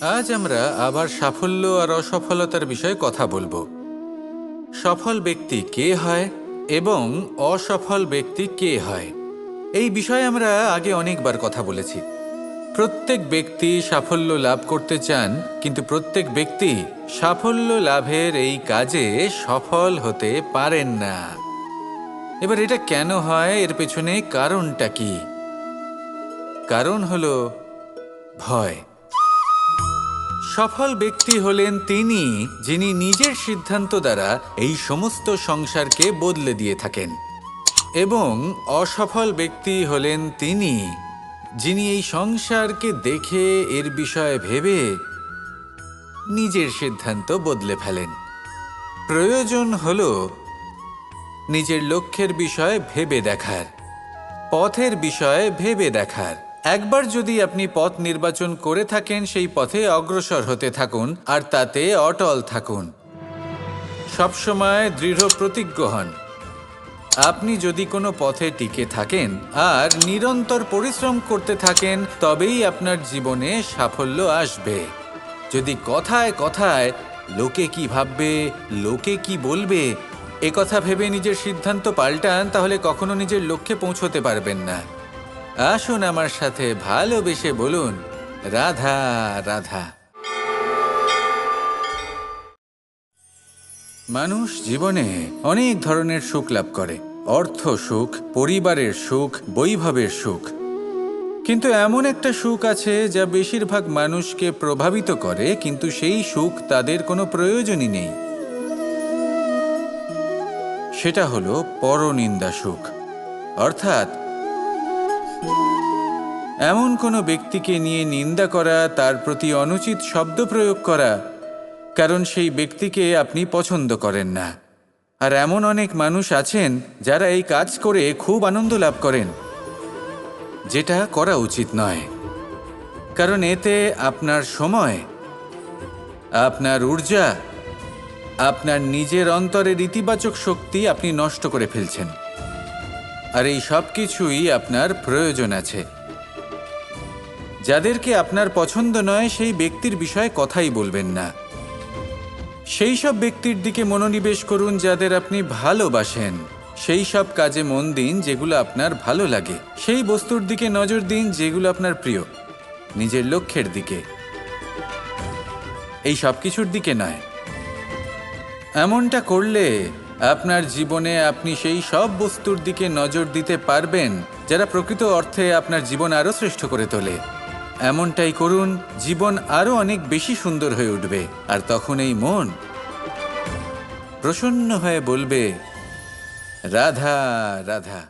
আজ আমরা আবার সাফল্য আর অসফলতার বিষয়ে কথা বলব। সফল ব্যক্তি কে হয় এবং অসফল ব্যক্তি কে হয়? এই বিষয়ে আমরা আগে অনেকবার কথা বলেছি। প্রত্যেক ব্যক্তি সাফল্য লাভ করতে চান, কিন্তু প্রত্যেক ব্যক্তি সাফল্য লাভের এই কাজে সফল হতে পারেন না। এবার এটা কেন হয়, এর পেছনে কারণটা কি? কারণ হলো ভয়। সফল ব্যক্তি হলেন তিনি, যিনি নিজের সিদ্ধান্ত দ্বারা এই সমস্ত সংসারকে বদলে দিয়ে থাকেন। এবং অসফল ব্যক্তি হলেন তিনি, যিনি এই সংসারকে দেখে এর বিষয়ে ভেবে নিজের সিদ্ধান্ত বদলে ফেলেন। প্রয়োজন হল নিজের লক্ষ্যের বিষয়ে ভেবে দেখার, পথের বিষয়ে ভেবে দেখার। একবার যদি আপনি পথ নির্বাচন করে থাকেন, সেই পথে অগ্রসর হতে থাকুন আর তাতে অটল থাকুন। সবসময় দৃঢ় প্রতিজ্ঞ হন। আপনি যদি কোনো পথে টিকে থাকেন আর নিরন্তর পরিশ্রম করতে থাকেন, তবেই আপনার জীবনে সাফল্য আসবে। যদি কথায় কথায় লোকে কি ভাববে, লোকে কি বলবে, এ কথা ভেবে নিজের সিদ্ধান্ত পাল্টান, তাহলে কখনো নিজের লক্ষ্যে পৌঁছতে পারবেন না। আসুন আমার সাথে ভালোবেসে বলুন, রাধা রাধা। মানুষ জীবনে অনেক ধরনের সুখ লাভ করে। অর্থ সুখ, পরিবারের সুখ, বৈভবের সুখ। কিন্তু এমন একটা সুখ আছে যা বেশিরভাগ মানুষকে প্রভাবিত করে, কিন্তু সেই সুখ তাদের কোনো প্রয়োজনই নেই। সেটা হলো পরনিন্দা সুখ। অর্থাৎ এমন কোনো ব্যক্তিকে নিয়ে নিন্দা করা, তার প্রতি অনুচিত শব্দ প্রয়োগ করা, কারণ সেই ব্যক্তিকে আপনি পছন্দ করেন না। আর এমন অনেক মানুষ আছেন যারা এই কাজ করে খুব আনন্দ লাভ করেন, যেটা করা উচিত নয়। কারণ এতে আপনার সময়, আপনার ঊর্জা, আপনার নিজের অন্তরের ইতিবাচক শক্তি আপনি নষ্ট করে ফেলছেন। আর এই সব কিছুই আপনার প্রয়োজন আছে। যাদেরকে আপনার পছন্দ নয়, সেই ব্যক্তির বিষয়ে কথাই বলবেন না। সেই সব ব্যক্তির দিকে মনোনিবেশ করুন যাদের আপনি ভালোবাসেন। সেই সব কাজে মন দিন যেগুলো আপনার ভালো লাগে। সেই বস্তুর দিকে নজর দিন যেগুলো আপনার প্রিয়, নিজের লক্ষ্যের দিকে। এই সব কিছুর দিকে নয়। এমনটা করলে আপনার জীবনে আপনি সেই সব বস্তুর দিকে নজর দিতে পারবেন, যারা প্রকৃত অর্থে আপনার জীবন আরও শ্রেষ্ঠ করে তোলে। এমনটাই করুন, জীবন আরও অনেক বেশি সুন্দর হয়ে উঠবে, আর তখন এই মন প্রসন্ন হয়ে বলবে, রাধা রাধা।